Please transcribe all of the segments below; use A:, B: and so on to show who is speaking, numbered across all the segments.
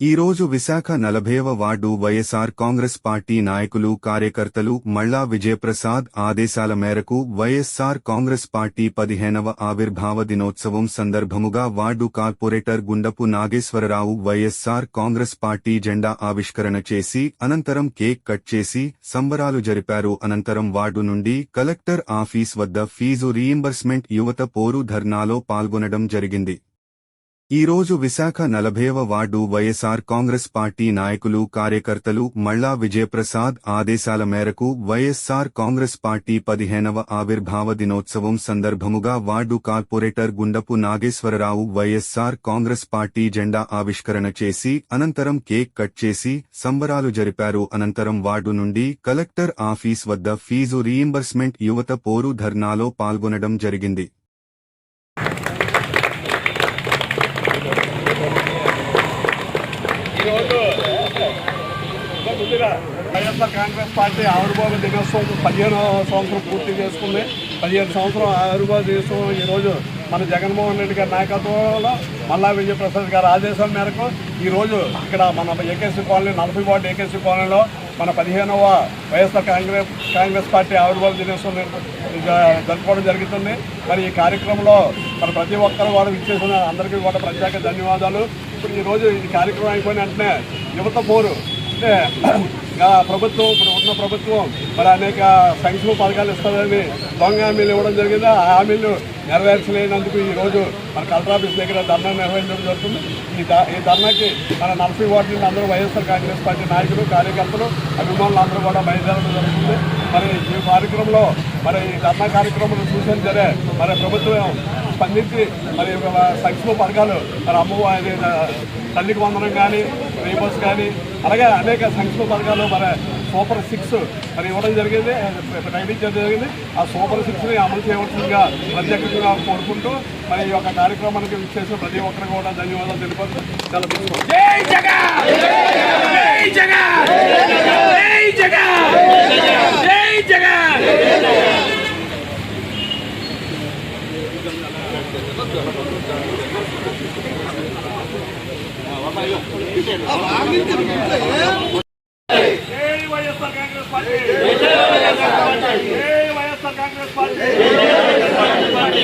A: ఈ రోజు విశాఖ నలభైవ వార్డు వైఎస్ఆర్ కాంగ్రెస్ పార్టీ నాయకులు కార్యకర్తలు మళ్ళా విజయప్రసాద్ ఆదేశాల మేరకు వైఎస్ఆర్ కాంగ్రెస్ పార్టీ పదిహేనవ ఆవిర్భావ దినోత్సవం సందర్భముగా ward corporator Gundapu Nageswararao YSR Congress party జెండా ఆవిష్కరణ చేసి అనంతరం కేక్ కట్ చేసి సంబరాలు జరిపారు. అనంతరం వార్డు నుండి కలెక్టర్ ఆఫీస్ వద్ద ఫీజు రీయింబర్స్మెంట్ యువత పోరు ధర్నాలో పాల్గొనడం జరిగింది. ఈ రోజు విశాఖ నలభైవ వార్డు వైఎస్ఆర్ కాంగ్రెస్ పార్టీ నాయకులు కార్యకర్తలు మళ్ళా విజయప్రసాద్ ఆదేశాల మేరకు వైఎస్ఆర్ కాంగ్రెస్ పార్టీ పదిహేనవ ఆవిర్భావ దినోత్సవం సందర్భముగా ward corporator Gundapu Nageswararao YSR Congress party జెండా ఆవిష్కరణ చేసి అనంతరం కేక్ కట్ చేసి సంబరాలు జరిపారు. అనంతరం వార్డు నుండి కలెక్టర్ ఆఫీస్ వద్ద ఫీజు రీయింబర్స్మెంట్ యువత పోరు ధర్నాలో పాల్గొనడం జరిగింది.
B: ఈరోజు ముందుగా వైఎస్ఆర్ కాంగ్రెస్ పార్టీ ఆవిర్భావ దినోత్సవం పదిహేను సంవత్సరం పూర్తి చేసుకుంది. పదిహేను సంవత్సరం ఆవిర్భావ దినోత్సవం ఈరోజు మన జగన్మోహన్ రెడ్డి గారి నాయకత్వంలో మల్లా విజయప్రసాద్ గారి ఆదేశం మేరకు ఈరోజు ఇక్కడ మన ఏకేసీ కాలనీ నలభై వార్డు ఏకేసీ కాలనీలో మన పదిహేనవ వైఎస్ఆర్ కాంగ్రెస్ కాంగ్రెస్ పార్టీ ఆవిర్భావ దినోత్సవం జరుపుకోవడం జరుగుతుంది. మరి ఈ కార్యక్రమంలో మన ప్రతి ఒక్కరు కూడా విచ్చేసిన అందరికీ కూడా ప్రత్యేక ధన్యవాదాలు. ఇప్పుడు ఈరోజు ఈ కార్యక్రమం అయిపోయిన వెంటనే యువత పోరు. అంటే ప్రభుత్వం ఇప్పుడు ఉన్న ప్రభుత్వం మరి అనేక సంక్షేమ పథకాలు ఇస్తుందని దొంగ హామీలు ఇవ్వడం జరిగింది. ఆ హామీలు నెరవేర్చలేనందుకు ఈ రోజు మన కలెక్టర్ ఆఫీస్ దగ్గర ధర్నా నిర్వహించడం జరుగుతుంది. ఈ ఈ ధర్నాకి మన నలభై వార్డు నుండి అందరూ వైఎస్ఆర్ కాంగ్రెస్ పార్టీ నాయకులు కార్యకర్తలు అభిమానులు అందరూ కూడా బయలుదేరడం జరుగుతుంది. మరి ఈ కార్యక్రమంలో మరి ఈ ధర్నా కార్యక్రమం చూసిన సరే మరి ప్రభుత్వం స్పందించి మరి ఒక సంక్షేమ పథకాలు మరి అమ్మవారి తల్లికి వందనం కానీ రీబస్ కానీ అలాగే అనేక సంక్షేమ పథకాలు మరి సూపర్ సిక్స్ మరి ఇవ్వడం జరిగింది ప్రకటించడం జరిగింది. ఆ సూపర్ సిక్స్ని అమలు చేయవలసిందిగా ప్రత్యేకంగా కోరుకుంటూ మరి ఈ యొక్క కార్యక్రమానికి చేసిన ప్రతి ఒక్కరికి కూడా ధన్యవాదాలు తెలుపుతూ చాలా తీసుకుంటాం
C: జై జగన్ జై జగన్ జై జగన్ జై జగన్
B: జై వైఎస్ఆర్ కాంగ్రెస్ పార్టీ జై వైఎస్ఆర్ కాంగ్రెస్ పార్టీ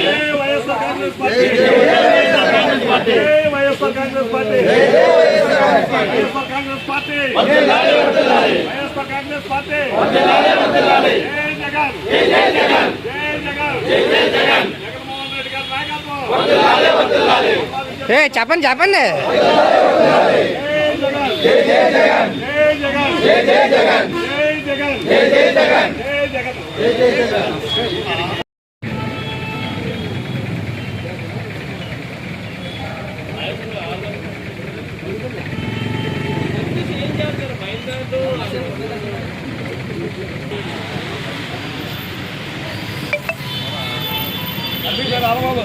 B: జై వైఎస్ఆర్ కాంగ్రెస్ పార్టీ జై వైఎస్ఆర్ కాంగ్రెస్ పార్టీ వైఎస్ఆర్ కాంగ్రెస్ పార్టీ వైఎస్ఆర్ కాంగ్రెస్ పార్టీ జై జగన్ జై జగన్ జై జగన్ జగన్మోహన్ రెడ్డి గారి నాయకత్వం
D: ఏ చెప్పండి చెప్పండి
B: జై జగన్ జై జగన్ జై జగన్ జై జగన్ జై జగన్ జై జగన్ అభిషేక్ రామబాబు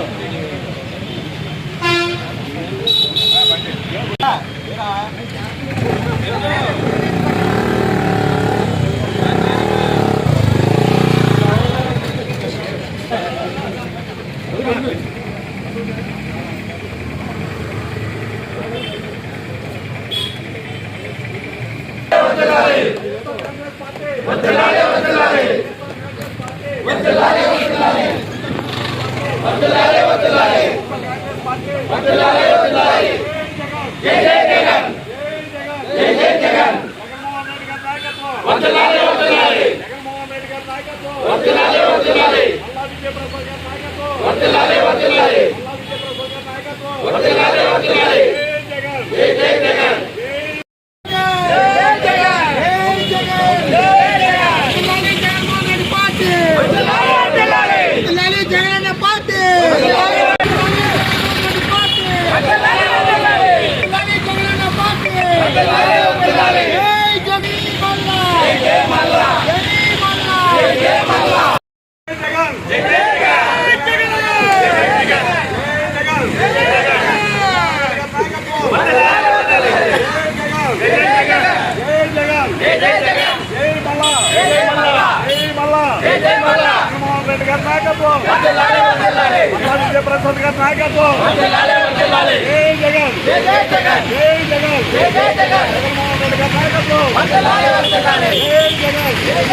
B: జగన్మోహన్ రెడ్డి గారి నాయకత్వం వందలాలి వందలాలి జగన్మోహన్ రెడ్డి గారి నాయకత్వం. మల్లా విజయప్రసాద్ గారి నాయకత్వం. మల్లా విజయప్రసాద్ గారి నాయకత్వం. నాయకత్వం మల్లా విజయప్రసాద్ గారి నాయకత్వం జై జగన్ జై జగన్ జగన్మోహన్ రెడ్డి గారి నాయకత్వం జై జగన్ జై జగన్ జై జగన్.